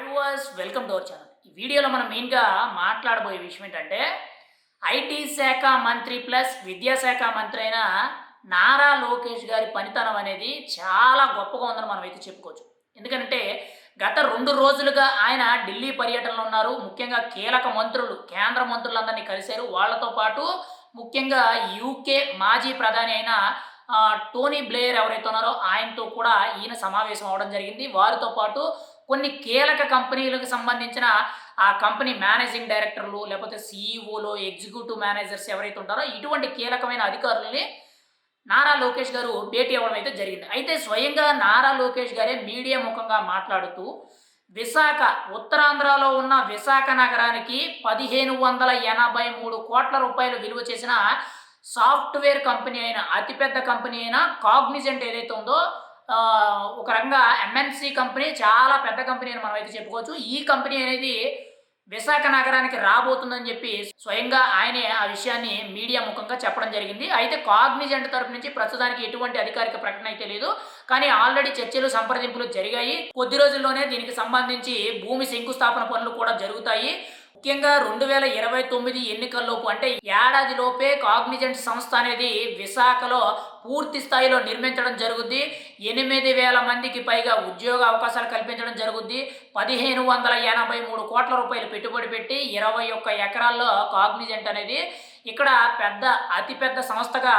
Hi వాస్ welcome to our channel ఈ వీడియోలో మనం మెయిన్గా మాట్లాడబోయే విషయం ఏంటంటే ఐటీ శాఖ మంత్రి ప్లస్ విద్యాశాఖ మంత్రి అయిన నారా లోకేష్ గారి పనితనం అనేది చాలా గొప్పగా ఉందని మనం అయితే చెప్పుకోవచ్చు. ఎందుకంటే గత రెండు రోజులుగా ఆయన ఢిల్లీ పర్యటనలో ఉన్నారు. ముఖ్యంగా కీలక మంత్రులు కేంద్ర మంత్రులందరినీ కలిశారు. వాళ్ళతో పాటు ముఖ్యంగా యూకే మాజీ ప్రధాని అయిన టోనీ బ్లేయర్ ఎవరైతే ఉన్నారో ఆయనతో కూడా ఈయన సమావేశం అవడం జరిగింది. వారితో పాటు కొన్ని కీలక కంపెనీలకు సంబంధించిన ఆ కంపెనీ మేనేజింగ్ డైరెక్టర్లు లేకపోతే సీఈఓలు ఎగ్జిక్యూటివ్ మేనేజర్స్ ఎవరైతే ఉంటారో ఇటువంటి కీలకమైన అధికారులని నారా లోకేష్ గారు భేటీ అవ్వడం అయితే జరిగింది. అయితే స్వయంగా నారా లోకేష్ గారే మీడియా ముఖంగా మాట్లాడుతూ విశాఖ ఉత్తరాంధ్రలో ఉన్న విశాఖ నగరానికి పదిహేను వందల ఎనభై మూడు కోట్ల రూపాయలు విలువ చేసిన సాఫ్ట్వేర్ కంపెనీ అయిన అతిపెద్ద కంపెనీ అయిన కాగ్నిజెంట్ ఏదైతే ఉందో ఒక రకంగా ఎంఎన్సి కంపెనీ చాలా పెద్ద కంపెనీ అని మనం అయితే చెప్పుకోవచ్చు. ఈ కంపెనీ అనేది విశాఖ నగరానికి రాబోతుందని చెప్పి స్వయంగా ఆయనే ఆ విషయాన్ని మీడియా ముఖంగా చెప్పడం జరిగింది. అయితే కాగ్నిజెంట్ తరపు నుంచి ప్రస్తుతానికి ఎటువంటి అధికారిక ప్రకటన అయితే లేదు. కానీ ఆల్రెడీ చర్చలు సంప్రదింపులు జరిగాయి. కొద్ది రోజుల్లోనే దీనికి సంబంధించి భూమి శంకుస్థాపన పనులు కూడా జరుగుతాయి. ముఖ్యంగా రెండు వేల ఇరవై తొమ్మిది ఎన్నికల్లోపు అంటే ఏడాది లోపే కాగ్నిజెంట్ సంస్థ అనేది విశాఖలో పూర్తి స్థాయిలో నిర్మించడం జరుగుద్ది. ఎనిమిది వేల మందికి పైగా ఉద్యోగ అవకాశాలు కల్పించడం జరుగుద్ది. పదిహేను వందల ఎనభై మూడు కోట్ల రూపాయలు పెట్టుబడి పెట్టి ఇరవై ఒక్క ఎకరాల్లో కాగ్నిజెంట్ అనేది ఇక్కడ పెద్ద అతిపెద్ద సంస్థగా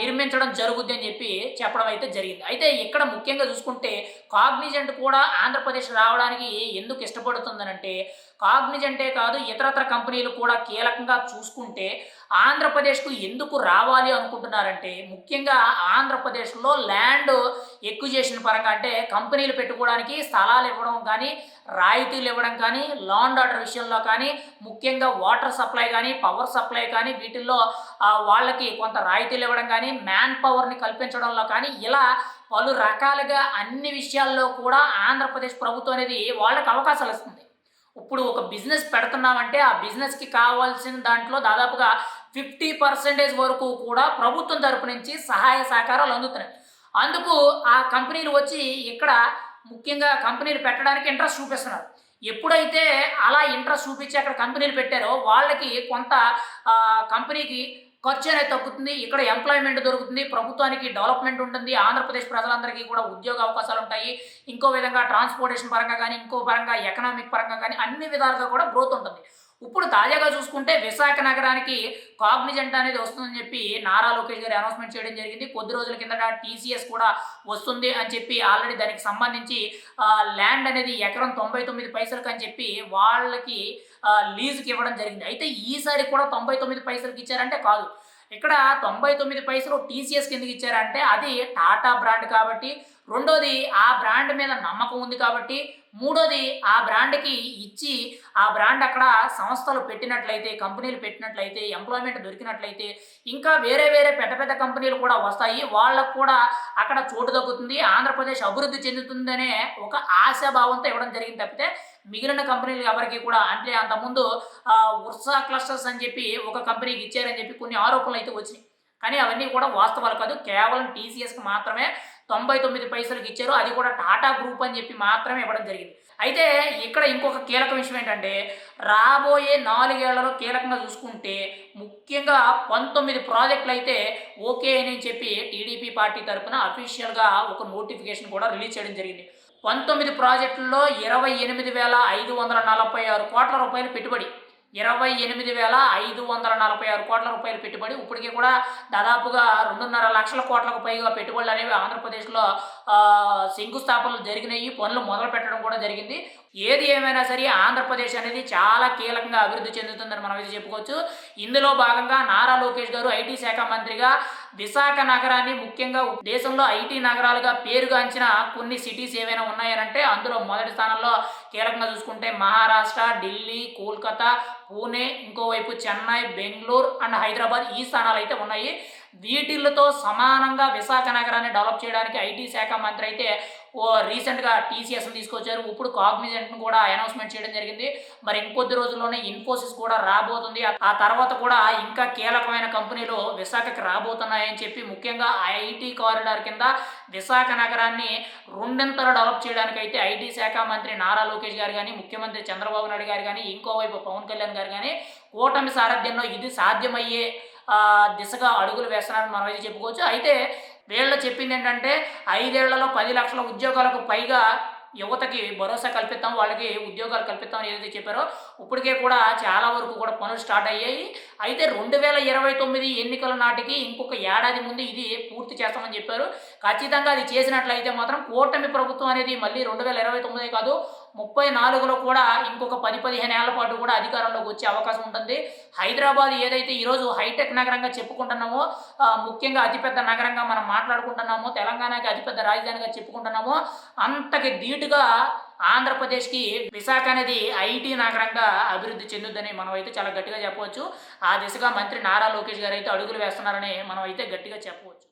నిర్మించడం జరుగుద్ది అని చెప్పి చెప్పడం అయితే జరిగింది. అయితే ఇక్కడ ముఖ్యంగా చూసుకుంటే కాగ్నిజెంట్ కూడా ఆంధ్రప్రదేశ్ రావడానికి ఎందుకు ఇష్టపడుతుందనంటే కాగ్నిజెంటే కాదు ఇతరత్ర కంపెనీలు కూడా కీలకంగా చూసుకుంటే ఆంధ్రప్రదేశ్కు ఎందుకు రావాలి అనుకుంటున్నారంటే ముఖ్యంగా ఆంధ్రప్రదేశ్లో ల్యాండ్ ఎక్విజేషన్ పరంగా అంటే కంపెనీలు పెట్టుకోవడానికి స్థలాలు ఇవ్వడం కానీ రాయితీలు ఇవ్వడం కానీ లాండ్ ఆర్డర్ విషయంలో కానీ ముఖ్యంగా వాటర్ సప్లై కానీ పవర్ సప్లై కానీ వీటిల్లో వాళ్ళకి కొంత రాయితీలు ఇవ్వడం కానీ మ్యాన్ పవర్ని కల్పించడంలో కానీ ఇలా పలు రకాలుగా అన్ని విషయాల్లో కూడా ఆంధ్రప్రదేశ్ ప్రభుత్వం అనేది వాళ్ళకి అవకాశాలు ఇస్తుంది. ఇప్పుడు ఒక బిజినెస్ పెడుతున్నామంటే ఆ బిజినెస్కి కావాల్సిన దాంట్లో దాదాపుగా ఫిఫ్టీ పర్సెంటేజ్ వరకు కూడా ప్రభుత్వం తరపు నుంచి సహాయ సహకారాలు అందుతున్నాయి. అందుకు ఆ కంపెనీలు వచ్చి ఇక్కడ ముఖ్యంగా కంపెనీలు పెట్టడానికి ఇంట్రెస్ట్ చూపిస్తున్నారు. ఎప్పుడైతే అలా ఇంట్రెస్ట్ చూపించి అక్కడ కంపెనీలు పెట్టారో వాళ్ళకి కొంత కంపెనీకి ఖర్చు అనేది తగ్గుతుంది ఇక్కడ ఎంప్లాయ్మెంట్ దొరుకుతుంది ప్రభుత్వానికి డెవలప్మెంట్ ఉంటుంది ఆంధ్రప్రదేశ్ ప్రజలందరికీ కూడా ఉద్యోగ అవకాశాలు ఉంటాయి. ఇంకో విధంగా ట్రాన్స్పోర్టేషన్ పరంగా కానీ ఇంకో పరంగా ఎకనామిక్ పరంగా కానీ అన్ని విధాలుగా కూడా గ్రోత్ ఉంటుంది. ఇప్పుడు తాజాగా చూసుకుంటే విశాఖ నగరానికి కాగ్నిజెంట్ అనేది వస్తుందని చెప్పి నారా లోకేష్ గారు అనౌన్స్మెంట్ చేయడం జరిగింది. కొద్ది రోజుల కిందట టీసీఎస్ కూడా వస్తుంది అని చెప్పి ఆల్రెడీ దానికి సంబంధించి ల్యాండ్ అనేది ఎకరం తొంభై తొమ్మిది పైసలకు అని చెప్పి వాళ్ళకి లీజుకి ఇవ్వడం జరిగింది. అయితే ఈసారి కూడా తొంభై తొమ్మిది పైసలకి ఇచ్చారంటే కాదు. ఇక్కడ తొంభై తొమ్మిది పైసలు టీసీఎస్ కిందకి ఇచ్చారంటే అది టాటా బ్రాండ్ కాబట్టి రెండోది ఆ బ్రాండ్ మీద నమ్మకం ఉంది కాబట్టి మూడోది ఆ బ్రాండ్కి ఇచ్చి ఆ బ్రాండ్ అక్కడ సంస్థలు పెట్టినట్లయితే కంపెనీలు పెట్టినట్లయితే ఎంప్లాయ్మెంట్ దొరికినట్లయితే ఇంకా వేరే వేరే పెద్ద పెద్ద కంపెనీలు కూడా వస్తాయి. వాళ్ళకు కూడా అక్కడ చోటు దక్కుతుంది. ఆంధ్రప్రదేశ్ అభివృద్ధి చెందుతుందనే ఒక ఆశాభావంతో ఇవ్వడం జరిగింది తప్పితే మిగిలిన కంపెనీలు ఎవరికి కూడా అంటే అంతకుముందు ఉర్సా క్లస్టర్స్ అని చెప్పి ఒక కంపెనీకి ఇచ్చారని చెప్పి కొన్ని ఆరోపణలు అయితే వచ్చినాయి. కానీ అవన్నీ కూడా వాస్తవాలు కాదు. కేవలం టీసీఎస్కి మాత్రమే తొంభై తొమ్మిది పైసలకు ఇచ్చారు. అది కూడా టాటా గ్రూప్ అని చెప్పి మాత్రమే ఇవ్వడం జరిగింది. అయితే ఇక్కడ ఇంకొక కీలక విషయం ఏంటంటే రాబోయే నాలుగేళ్ళలో కీలకంగా చూసుకుంటే ముఖ్యంగా పంతొమ్మిది ప్రాజెక్టులు అయితే ఓకే అని చెప్పి టీడీపీ పార్టీ తరఫున అఫీషియల్గా ఒక నోటిఫికేషన్ కూడా రిలీజ్ చేయడం జరిగింది. పంతొమ్మిది ప్రాజెక్టుల్లో ఇరవై ఎనిమిది వేల ఐదు వందల నలభై ఆరు కోట్ల రూపాయలు పెట్టుబడి. ఇరవై ఎనిమిది వేల ఐదు వందల నలభై ఆరు కోట్ల రూపాయలు పెట్టుబడి. ఇప్పటికీ కూడా దాదాపుగా రెండున్నర లక్షల కోట్లకు పైగా పెట్టుబడులు అనేవి ఆంధ్రప్రదేశ్లో శంకుస్థాపనలు జరిగినాయి. పనులు మొదలు పెట్టడం కూడా జరిగింది. ఏది ఏమైనా సరే ఆంధ్రప్రదేశ్ అనేది చాలా కీలకంగా అభివృద్ధి చెందుతుందని మనం అయితే చెప్పుకోవచ్చు. ఇందులో భాగంగా నారా లోకేష్ గారు ఐటీ శాఖ మంత్రిగా విశాఖ నగరాన్ని ముఖ్యంగా దేశంలో ఐటీ నగరాలుగా పేరుగాంచిన కొన్ని సిటీస్ ఏవైనా ఉన్నాయనంటే అందులో మొదటి స్థానంలో కీలకంగా చూసుకుంటే మహారాష్ట్ర ఢిల్లీ కోల్కతా పూణే ఇంకోవైపు చెన్నై బెంగళూరు అండ్ హైదరాబాద్ ఈ స్థానాలు అయితే ఉన్నాయి. వీటిలతో సమానంగా విశాఖ నగరాన్ని డెవలప్ చేయడానికి ఐటీ శాఖ మంత్రి అయితే ఓ రీసెంట్గా టీసీఎస్ని తీసుకొచ్చారు. ఇప్పుడు కాగ్నిజెంట్ను కూడా అనౌన్స్మెంట్ చేయడం జరిగింది. మరి ఇంకొద్ది రోజుల్లోనే ఇన్ఫోసిస్ కూడా రాబోతుంది. ఆ- తర్వాత కూడా ఇంకా కీలకమైన కంపెనీలు విశాఖకి రాబోతున్నాయని చెప్పి ముఖ్యంగా ఐటీ కారిడార్ కింద విశాఖ నగరాన్ని రెండింతలు డెవలప్ చేయడానికి అయితే ఐటీ శాఖ మంత్రి నారా లోకేష్ గారు కానీ ముఖ్యమంత్రి చంద్రబాబు నాయుడు గారు కానీ ఇంకోవైపు పవన్ కళ్యాణ్ గారు కానీ కూటమి సారథ్యంలో ఇది సాధ్యమయ్యే దిశగా అడుగులు వేస్తున్నారని మనం అయితే చెప్పుకోవచ్చు. అయితే వీళ్ళు చెప్పింది ఏంటంటే ఐదేళ్ళలో పది లక్షల ఉద్యోగాలకు పైగా యువతకి భరోసా కల్పిస్తాం వాళ్ళకి ఉద్యోగాలు కల్పిస్తామని ఏదైతే చెప్పారో ఇప్పటికే కూడా చాలా వరకు కూడా పనులు స్టార్ట్ అయ్యాయి. అయితే రెండు వేల ఇరవై తొమ్మిది ఎన్నికల నాటికి ఇంకొక ఏడాది ముందు ఇది పూర్తి చేస్తామని చెప్పారు. ఖచ్చితంగా అది చేసినట్లయితే మాత్రం కూటమి ప్రభుత్వం అనేది మళ్ళీ రెండు వేల ఇరవై తొమ్మిది కాదు ముప్పై నాలుగులో కూడా ఇంకొక పది పదిహేను ఏళ్ళ పాటు కూడా అధికారంలోకి వచ్చే అవకాశం ఉంటుంది. హైదరాబాద్ ఏదైతే ఈరోజు హైటెక్ నగరంగా చెప్పుకుంటున్నామో ముఖ్యంగా అతిపెద్ద నగరంగా మనం మాట్లాడుకుంటున్నామో తెలంగాణకి అతిపెద్ద రాజధానిగా చెప్పుకుంటున్నామో అంతకి ధీటుగా ఆంధ్రప్రదేశ్కి విశాఖ అనేది ఐటీ నగరంగా అభివృద్ధి చెందుద్దని మనం అయితే చాలా గట్టిగా చెప్పవచ్చు. ఆ దిశగా మంత్రి నారా లోకేష్ గారు అయితే అడుగులు వేస్తున్నారని మనం అయితే గట్టిగా చెప్పవచ్చు.